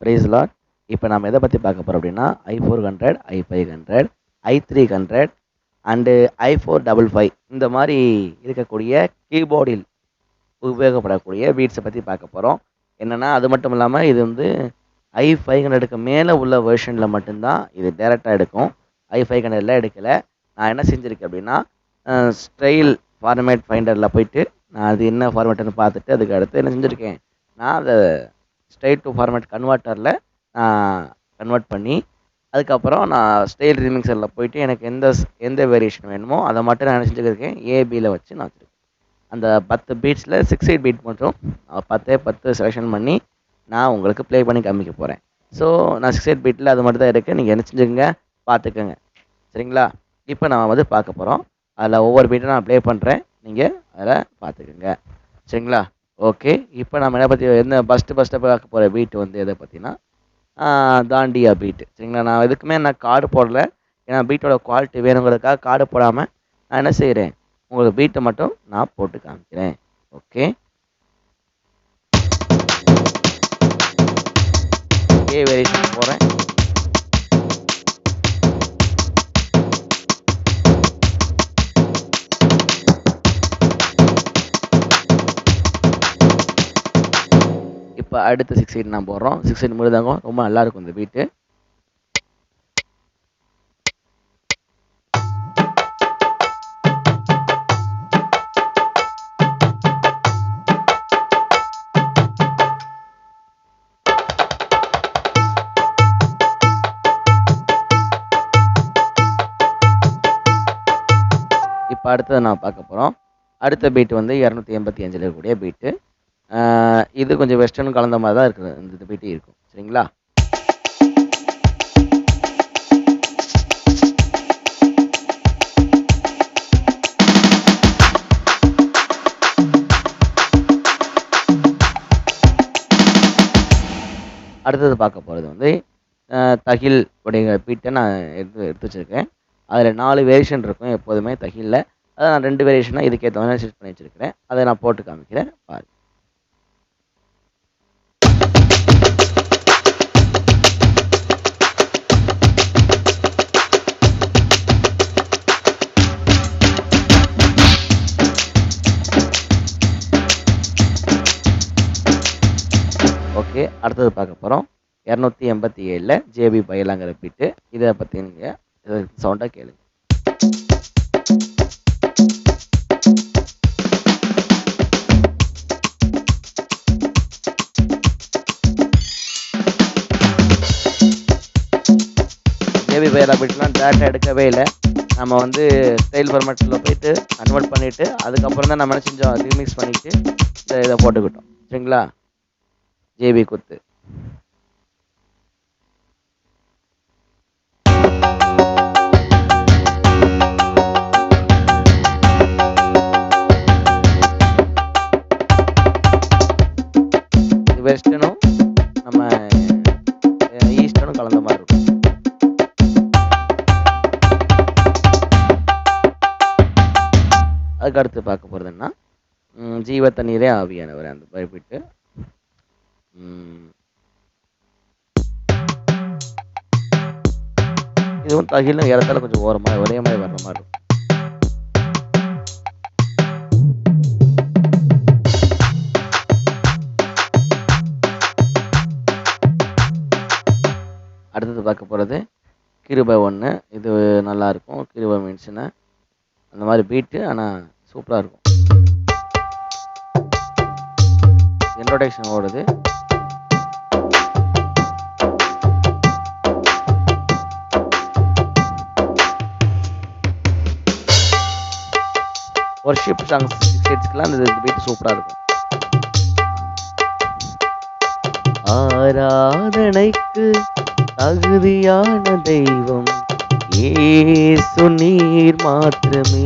Price lot இப்போ நம்ம எதை பற்றி பார்க்க போகிறோம் அப்படின்னா I four hundred I five hundred I three hundred and I four double five இந்த மாதிரி இருக்கக்கூடிய கீபோர்டில் உபயோகப்படக்கூடிய பீட்ஸை பற்றி பார்க்க போகிறோம் என்னென்னா அது மட்டும் இல்லாமல் இது வந்து ஐ ஃபைவ் ஹண்ட்ரடுக்கு மேலே உள்ள வெர்ஷனில் மட்டும்தான் இது டேரெக்டாக எடுக்கும். ஐ ஃபைவ் ஹண்ட்ரடில் எடுக்கலை. நான் என்ன செஞ்சுருக்கேன் அப்படின்னா ஸ்டைல் ஃபார்மேட் ஃபைண்டரில் போயிட்டு நான் அது என்ன ஃபார்மேட்டுன்னு பார்த்துட்டு அதுக்கு அடுத்து என்ன செஞ்சுருக்கேன்? நான் அதை ஸ்ட்ரைட் டு ஃபார்மேட் கன்வெர்ட்டரில் நான் கன்வெர்ட் பண்ணி அதுக்கப்புறம் நான் ஸ்டைல் ரிமிக்சரில் போயிட்டு எனக்கு எந்த எந்த வேரியேஷன் வேணுமோ அதை மட்டும் நான் நினச்சிட்டுருக்கேன் ஏபியில் வச்சு நான் வச்சுருக்கேன். அந்த பத்து பீட்ஸில் சிக்ஸ் எயிட் பீட் மட்டும் பத்தே பத்து செலெக்ஷன் பண்ணி நான் உங்களுக்கு ப்ளே பண்ணி காமிக்க போகிறேன் ஸோ நான் சிக்ஸ் எயிட் பீட்டில் அது மட்டும் தான் இருக்குது நீங்கள் என்ன பார்த்துக்கோங்க சரிங்களா? இப்போ நான் வந்து பார்க்க போகிறோம் அதில் ஒவ்வொரு பீட்டும் நான் ப்ளே பண்ணுறேன் நீங்கள் அதில் பார்த்துக்கோங்க சரிங்களா? ஓகே இப்போ நம்ம என்ன பற்றி என்ன ஃபஸ்ட்டு ஃபஸ்ட்டு பார்க்க போகிற பீட் வந்து எதை பற்றினா தாண்டியா பீட்டு சரிங்களா? நான் எதுக்குமே நான் கார்டு போடல. ஏன்னா பீட்டோட குவாலிட்டி வேணுங்கிறதுக்காக கார்டு போடாமல் நான் என்ன செய்கிறேன் உங்களுக்கு பீட்டை மட்டும் நான் போட்டு காமிக்கிறேன். ஓகே ஏ வேரியேஷன் போகிறேன் அடுத்த சிக்ஸ் எயிட் நான் போடுறோம். சிக்ஸ் எயிட் முடிதாங்க ரொம்ப நல்லா இருக்கும் இந்த பீட்டு இப்போ அடுத்தது நான் பார்க்க போகிறோம் அடுத்த பீட் வந்து இரநூத்தி எண்பத்தி அஞ்சில் இருக்கக்கூடிய பீட்டு இது கொஞ்சம் வெஸ்டர்ன் கலந்த மாதிரி தான் இருக்குது. இந்த பெட்டி இருக்கும். சரிங்களா? அடுத்தது பார்க்க போகிறது வந்து தகில் அப்படிங்கிற பீட்டை நான் எடுத்து எடுத்து வச்சுருக்கேன். அதில் நாலு வேரியேஷன் இருக்கும் எப்போதுமே தகிலில் அதை நான் ரெண்டு வேரியேஷனாக இதுக்கேற்ற மாதிரி செட் பண்ணி வச்சுருக்கிறேன். அதை நான் போட்டு காமிக்கிறேன். பாரு ஓகே அடுத்தது பார்க்க போகிறோம் இரநூத்தி எண்பத்தி ஏழில் ஜேபி பயலாங்கிற பீட்டு. இதை பற்றி நீங்கள் சவுண்டாக கேளுங்க. ஜேபி பயலா பீட்லாம் டேட்டா எடுக்கவே இல்லை. நம்ம வந்து ஸ்டைல் ஃபார்மேட்டில் போயிட்டு கன்வெர்ட் பண்ணிவிட்டு அதுக்கப்புறம் தான் நம்ம என்ன செஞ்சோம்? ரீமிக்ஸ் பண்ணிவிட்டு இதை போட்டுக்கிட்டோம். சரிங்களா? ஜேபி குத்து. வெஸ்டனும் நம்ம ஈஸ்டனும் கலந்த மாதிரி இருக்கும். அதுக்கு அடுத்து பார்க்க போகிறதுன்னா ஜீவ தண்ணீரே ஆவியானவர் அந்த குறிப்பிட்டு இதுவும் தகிலும் இடத்துல கொஞ்சம் ஓரமாக ஒரே மாதிரி வர்ற மாதிரி இருக்கும். அடுத்தது பார்க்க போகிறது கிருபை ஒன்று இது நல்லாயிருக்கும் கிருபை மீன்ஸ்னு அந்த மாதிரி பீட்டு ஆனால் சூப்பராக இருக்கும். இன்ட்ரோடக்ஷன் ஓடுது. ஒர்ஷிப் சாங்ஸ் ஸ்டேட்ஸ்க்கெலாம் இந்த பீட் சூப்பராக இருக்கும். ஆராதனைக்கு தகுதியான தெய்வம் ஏசு நீர் மாத்திரமே.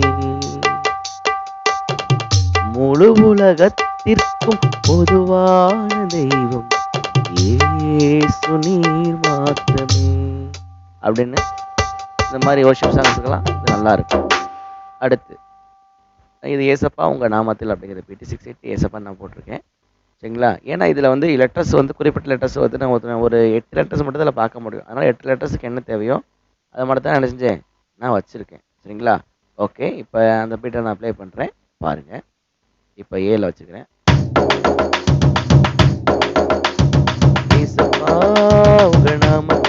முழு உலகத்திற்கும் பொதுவான தெய்வம் ஏசு நீர் மாத்திரமே. அப்படின்னு இந்த மாதிரி ஒர்ஷிப் சாங்ஸுக்கெல்லாம் நல்லா இருக்கும். அடுத்து. இது ஏசப்பா உங்கள் நாமத்தில் அப்படிங்கிற பிடி சிக்ஸ் எயிட் ஏசப்பா நான் போட்டிருக்கேன். சரிங்களா? ஏன்னா இதில் வந்து லெட்டர்ஸ் வந்து குறிப்பிட்ட லெட்டர்ஸ் வந்து நான் ஒரு ஒரு எட்டு லெட்டர்ஸ் மட்டும் இதில் பார்க்க முடியும். அதனால் எட்டு லெட்டர்ஸுக்கு என்ன தேவையோ அதை மட்டும் தான் என்ன நான் வச்சுருக்கேன். சரிங்களா? ஓகே இப்போ அந்த பீட்டை நான் அப்ளை பண்ணுறேன் பாருங்கள் இப்போ ஏல வச்சுக்கிறேன். ஏசப்பா உங்கள் நாமத்தில்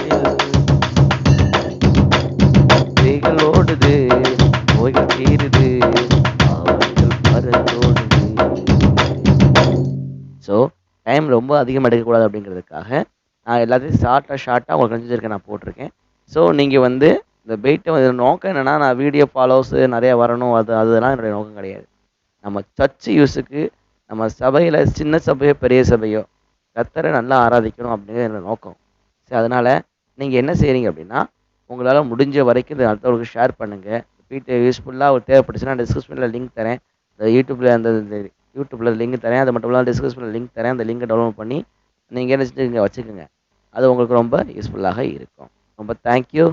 டைம் ரொம்ப அதிகம் எடுக்கக்கூடாது அப்படிங்கிறதுக்காக நான் எல்லாத்தையும் ஷார்ட்டாக ஷார்ட்டாக உங்களுக்கு செஞ்சுருக்கேன் நான் போட்டிருக்கேன். ஸோ நீங்கள் வந்து இந்த பெயிட்டை வந்து நோக்கம் என்னென்னா நான் வீடியோ ஃபாலோவர்ஸு நிறையா வரணும். அது அதெல்லாம் என்னுடைய நோக்கம் கிடையாது. நம்ம சர்ச் யூஸுக்கு நம்ம சபையில் சின்ன சபையோ பெரிய சபையோ கத்தரை நல்லா ஆராதிக்கணும் அப்படிங்கிறது என்னோடய நோக்கம். சரி அதனால் நீங்கள் என்ன செய்கிறீங்க அப்படின்னா உங்களால் முடிஞ்ச வரைக்கும் இதை அடுத்தவங்களுக்கு ஷேர் பண்ணுங்கள் வீட்டை யூஸ்ஃபுல்லாக ஒரு தேவைப்பட்டுச்சுன்னா டிஸ்கிரிப்ஷனில் லிங்க் தரேன். இந்த யூடியூப்பில் அந்த யூடியூப்பில் லிங்க் தரேன். அது மட்டும் இல்லாமல் டிஸ்கிரிப்ஷனில் லிங்க் தரேன். அந்த லிங்கை டவுன்லோட் பண்ணி நீங்கள் என்ன செஞ்சு இங்கே வச்சுக்கோங்க. அது உங்களுக்கு ரொம்ப யூஸ்ஃபுல்லாக இருக்கும். ரொம்ப தேங்க்யூ